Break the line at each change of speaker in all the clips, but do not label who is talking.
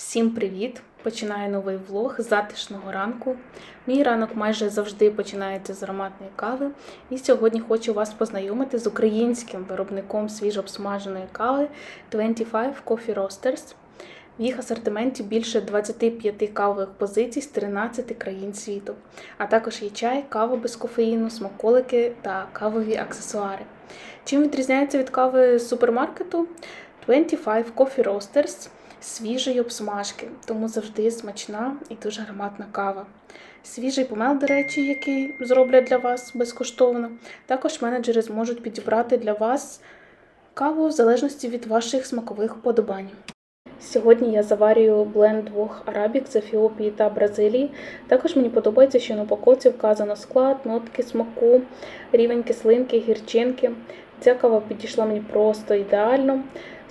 Всім привіт! Починаю новий влог з затишного ранку. Мій ранок майже завжди починається з ароматної кави. І сьогодні хочу вас познайомити з українським виробником свіжообсмаженої кави 25 Coffee Roasters. В їх асортименті більше 25 кавових позицій з 13 країн світу, а також є чай, кава без кофеїну, смаколики та кавові аксесуари. Чим відрізняється від кави з супермаркету? 25 Coffee Roasters свіжої обсмажки, тому завжди смачна і дуже ароматна кава. Свіжий помел, до речі, який зроблять для вас безкоштовно. Також менеджери зможуть підібрати для вас каву в залежності від ваших смакових вподобань. Сьогодні я заварюю бленд двох арабік з Ефіопії та Бразилії. Також мені подобається, що на упаковці вказано склад, нотки смаку, рівень кислинки, гірчинки. Ця кава підійшла мені просто ідеально.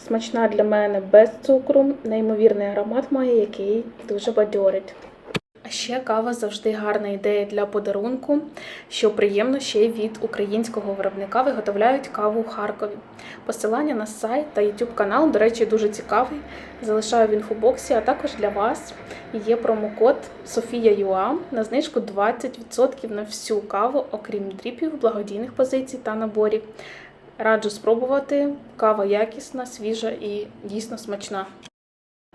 Смачна для мене без цукру, неймовірний аромат має, який дуже бадьорить. А ще кава завжди гарна ідея для подарунку, що приємно ще й від українського виробника виготовляють каву в Харкові. Посилання на сайт та YouTube канал, до речі, дуже цікавий. Залишаю в інфобоксі, а також для вас є промокод SOFIA.UA на знижку 20% на всю каву, окрім дріпів, благодійних позицій та наборів. Раджу спробувати. Кава якісна, свіжа і дійсно смачна.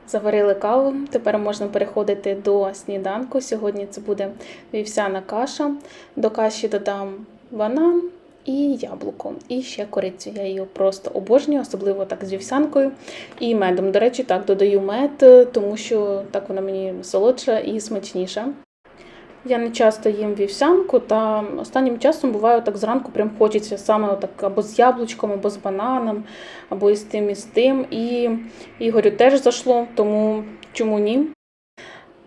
Заварили каву, тепер можна переходити до сніданку. Сьогодні це буде вівсяна каша. До каші додам банан і яблуко, і ще корицю. Я її просто обожнюю, особливо так з вівсянкою і медом. До речі, так додаю мед, тому що так вона мені солодша і смачніша. Я не часто їм вівсянку, та останнім часом буває так зранку, прям хочеться саме так або з яблучком, або з бананом, або із тим, і з тим. І Ігорю теж зайшло, тому чому ні?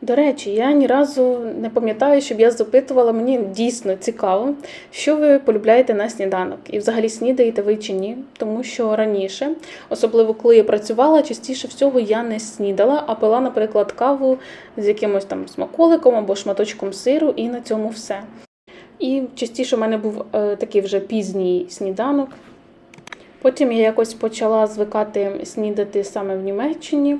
До речі, я ні разу не пам'ятаю, щоб я запитувала, мені дійсно цікаво, що ви полюбляєте на сніданок, і взагалі снідаєте ви чи ні, тому що раніше, особливо коли я працювала, частіше всього я не снідала, а пила, наприклад, каву з якимось там смаколиком або шматочком сиру, і на цьому все. І частіше в мене був е, такий вже пізній сніданок. Потім я якось почала звикати снідати саме в Німеччині.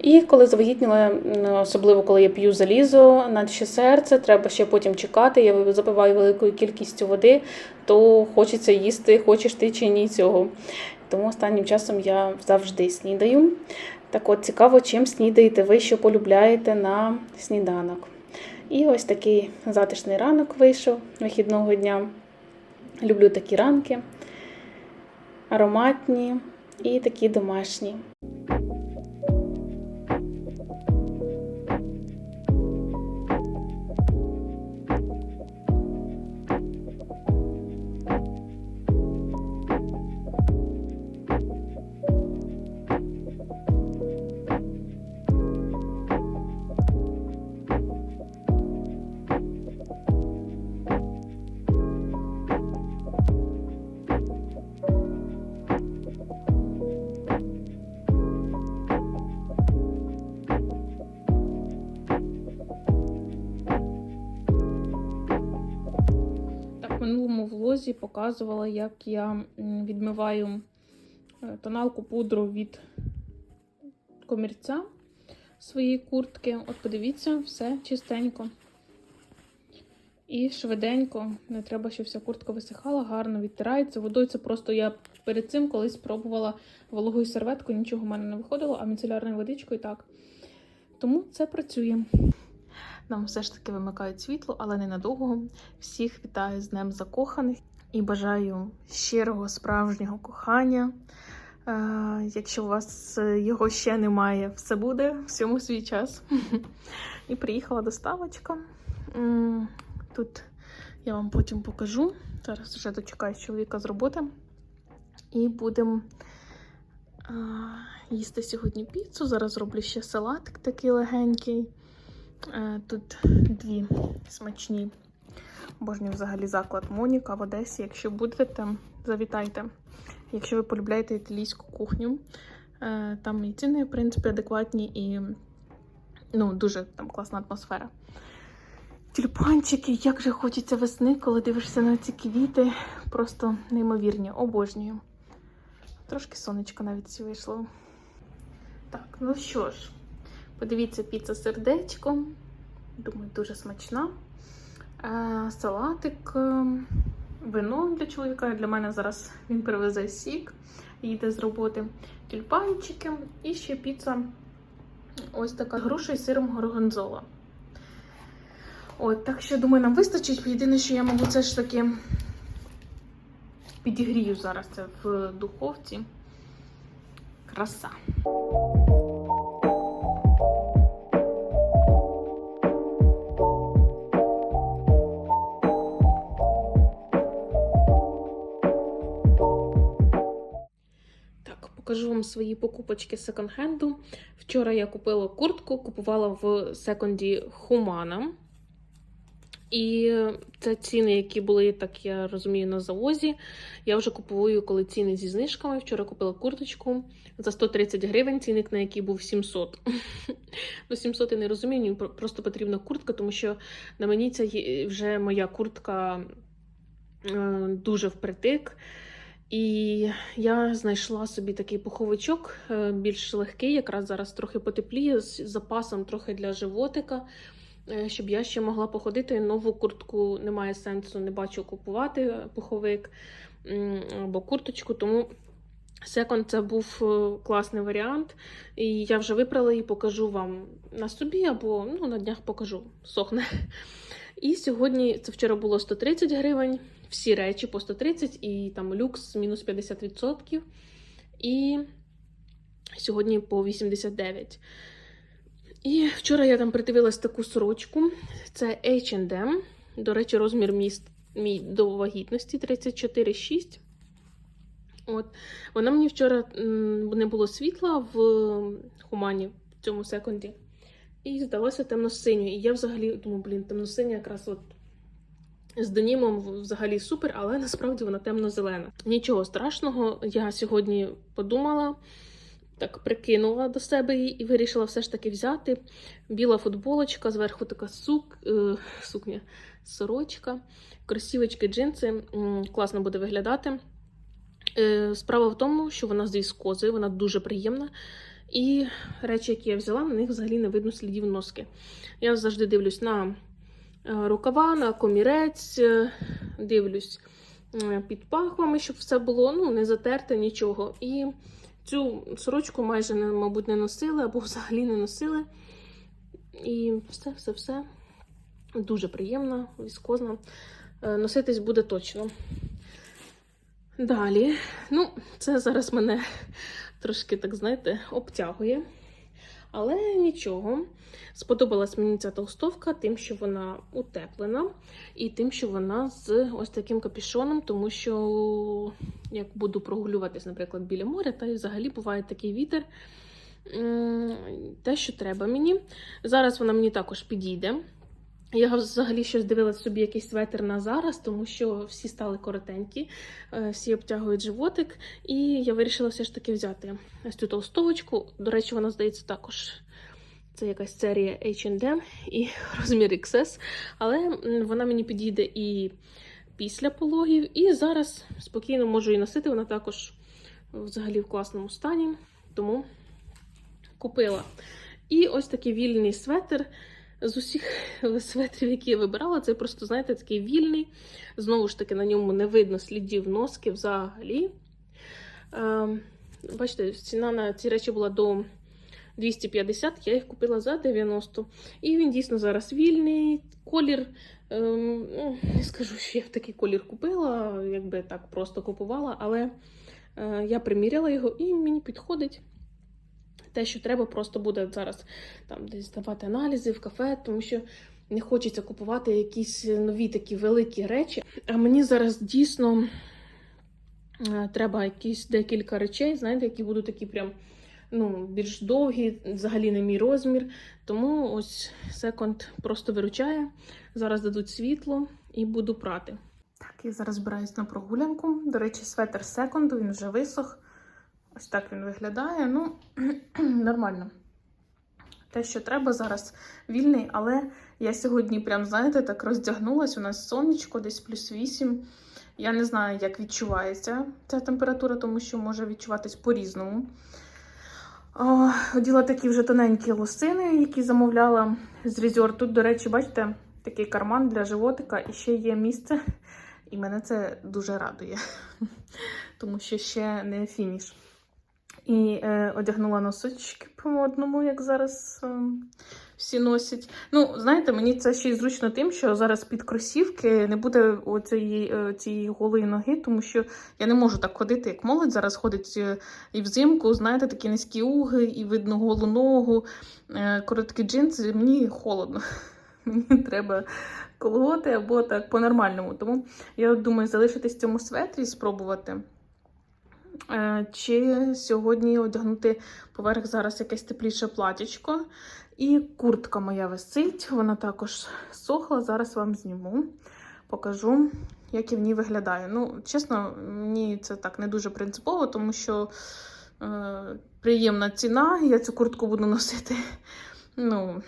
І коли завагітніла, особливо коли я п'ю залізо, наче серце, треба ще потім чекати. Я запиваю великою кількістю води, то хочеться їсти, хочеш ти чи ні цього. Тому останнім часом я завжди снідаю. Так от цікаво, чим снідаєте ви, що полюбляєте на сніданок. І ось такий затишний ранок вийшов вихідного дня. Люблю такі ранки, ароматні і такі домашні. Минулому показувала, як я відмиваю е, тоналку пудру від комірця своєї куртки. От подивіться, все чистенько. І швиденько, не треба, щоб вся куртка висихала, гарно відтирається. Водою це просто я перед цим колись спробувала вологою серветкою, нічого в мене не виходило, а міцелярною водичкою так. Тому це працює. Нам все ж таки вимикають світло, але ненадовго. Всіх вітаю з Днем Закоханих і бажаю щирого справжнього кохання. Е, якщо у вас його ще немає, все буде всьому свій час. І приїхала доставочка. Тут я вам потім покажу. Зараз вже дочекаюсь чоловіка з роботи. І будемо їсти сьогодні піцу. Зараз зроблю ще салатик такий легенький. Е, Тут дві смачні. Обожнюю взагалі заклад Моніка в Одесі. Якщо будете, завітайте. Якщо ви полюбляєте італійську кухню, Е, там і ціни, в принципі, адекватні, і ну, дуже там класна атмосфера. Тюльпанчики, як же хочеться весни, коли дивишся на ці квіти. Просто неймовірні, обожнюю. Трошки сонечко навіть вийшло. Так, ну що ж, Подивіться, піца сердечко. Думаю, дуже смачна. Е, салатик, е, вино для чоловіка. Для мене зараз він привезе сік, їде з роботи тюльпанчики. І ще піца ось така груша із сиром горгонзола. От, так що, думаю, нам вистачить. Єдине, що я, мабуть, це ж таки підігрію зараз це в духовці. Краса. Покажу вам свої покупочки секонд-хенду. Вчора я купила куртку, купувала в секонді Humana. І це ціни, які були, так я розумію, на завозі. Я вже купую, коли ціни зі знижками. Вчора купила курточку за 130 гривень, цінник на який був 700. Ну, 700 я не розумію, просто потрібна куртка, тому що на мені це вже моя куртка е, дуже впритик. І я знайшла собі такий пуховичок, е, більш легкий, якраз зараз трохи потепліє, з запасом трохи для животика, е, щоб я ще могла походити. Нову куртку немає сенсу, не бачу купувати пуховик або курточку, тому секонд це був е, класний варіант. І я вже випрала і покажу вам на собі, або ну, на днях покажу, сохне. І сьогодні це вчора було 130 гривень, всі речі по 130 і там люкс мінус 50%. І сьогодні по 89. І вчора я там придивилась таку сорочку. Це H&M. До речі, розмір міст мій до вагітності 34,6. От. Вона мені вчора не було світла в хумані в цьому секунді. І здалося темно-синьою. І я взагалі думаю, блін, темно-синя якраз от з денімом взагалі супер, але насправді вона темно-зелена. Нічого страшного, я сьогодні подумала, так прикинула до себе її і вирішила все ж таки взяти. Біла футболочка, зверху така сук, е, сукня, сорочка, кросівочки, джинси. Класно буде виглядати. Е, Справа в тому, що вона з віскози, вона дуже приємна. І речі, які я взяла, на них взагалі не видно слідів носки. Я завжди дивлюсь на рукава, на комірець, е, дивлюсь е, під пахвами, щоб все було ну, не затерте нічого. І цю сорочку майже, мабуть, не носили або взагалі не носили. І все, все, все. Дуже приємна, віскозна. Е, Носитись буде точно. Далі, ну, це зараз мене трошки, так знаєте, обтягує. Але нічого. Сподобалась мені ця толстовка, тим, що вона утеплена, і тим, що вона з ось таким капішоном, тому що як буду прогулюватись, наприклад, біля моря, та й взагалі буває такий вітер. Те, що треба мені. Зараз вона мені також підійде. Я взагалі щось дивилась собі якийсь светр на зараз, тому що всі стали коротенькі, е, всі обтягують животик, і я вирішила все ж таки взяти ось цю толстовочку. До речі, вона здається також. Це якась серія H&M і розмір XS, але вона мені підійде і після пологів, і зараз спокійно можу її носити. Вона також взагалі в класному стані, тому купила. І ось такий вільний светр. З усіх светрів, які я вибирала, це просто, знаєте, такий вільний. Знову ж таки, на ньому не видно слідів носки взагалі. Е, бачите, ціна на ці речі була до 250, я їх купила за 90. І він дійсно зараз вільний. Колір, ем, ну, не скажу, що я в такий колір купила, якби так просто купувала, але е, я приміряла його і мені підходить. Те, що треба, просто буде зараз там десь здавати аналізи в кафе, тому що не хочеться купувати якісь нові такі великі речі. А мені зараз дійсно е, треба якісь декілька речей, знаєте, які будуть такі прям ну, більш довгі, взагалі не мій розмір. Тому ось секонд просто виручає. Зараз дадуть світло і буду прати. Так, я зараз збираюсь на прогулянку. До речі, светр секонду, він вже висох. Ось так він виглядає. Ну, нормально. Те, що треба зараз вільний, але я сьогодні, прям, знаєте, так роздягнулась. У нас сонечко, десь плюс 8. Я не знаю, як відчувається ця температура, тому що може відчуватись по-різному. Оділа такі вже тоненькі лосини, які замовляла з Резор. Тут, до речі, бачите, такий карман для животика і ще є місце. І мене це дуже радує, тому що ще не фініш. І е, одягнула носочки по модному, як зараз е, всі носять. Ну, знаєте, мені це ще й зручно тим, що зараз під кросівки не буде оцієї е, цієї голої ноги, тому що я не можу так ходити, як молодь зараз ходить е, і взимку, знаєте, такі низькі уги, і видно голу ногу, е, короткі джинси. Мені холодно. Мені треба колготи або так по-нормальному. Тому я думаю залишитись в цьому светрі спробувати. Е, Чи сьогодні одягнути поверх зараз якесь тепліше платічко. І куртка моя висить, вона також сохла. Зараз вам зніму, покажу, як я в ній виглядаю. Ну, чесно, мені це так не дуже принципово, тому що е, приємна ціна, я цю куртку буду носити. Ну,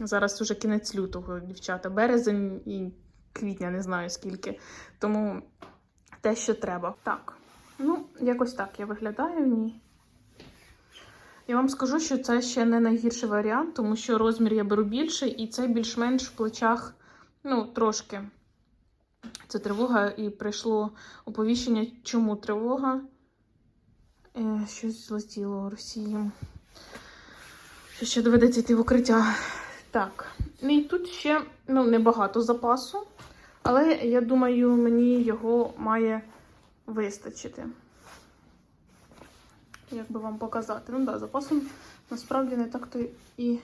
зараз уже кінець лютого, дівчата, березень і квітня, не знаю скільки. Тому те, що треба. Так. Ну, якось так я виглядаю в ній. Я вам скажу, що це ще не найгірший варіант, тому що розмір я беру більший, і це більш-менш в плечах, ну, трошки. Це тривога, і прийшло оповіщення, чому тривога. Е, щось злетіло Росії. Що ще доведеться йти в укриття. Так, і тут ще ну, небагато запасу, але я думаю, мені його має вистачити. Як би вам показати? Ну да, запасом насправді не так то і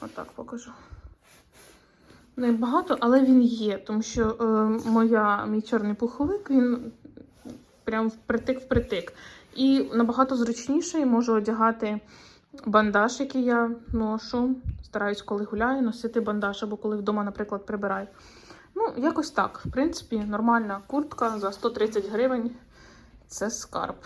отак покажу. Не багато, але він є, тому що е, моя, мій чорний пуховик, він прям впритик-впритик. І набагато зручніше можу одягати бандаж, який я ношу. Стараюсь, коли гуляю, носити бандаж, або коли вдома, наприклад, прибираю. Ну, якось так. В принципі, нормальна куртка за 130 гривень. Це скарб.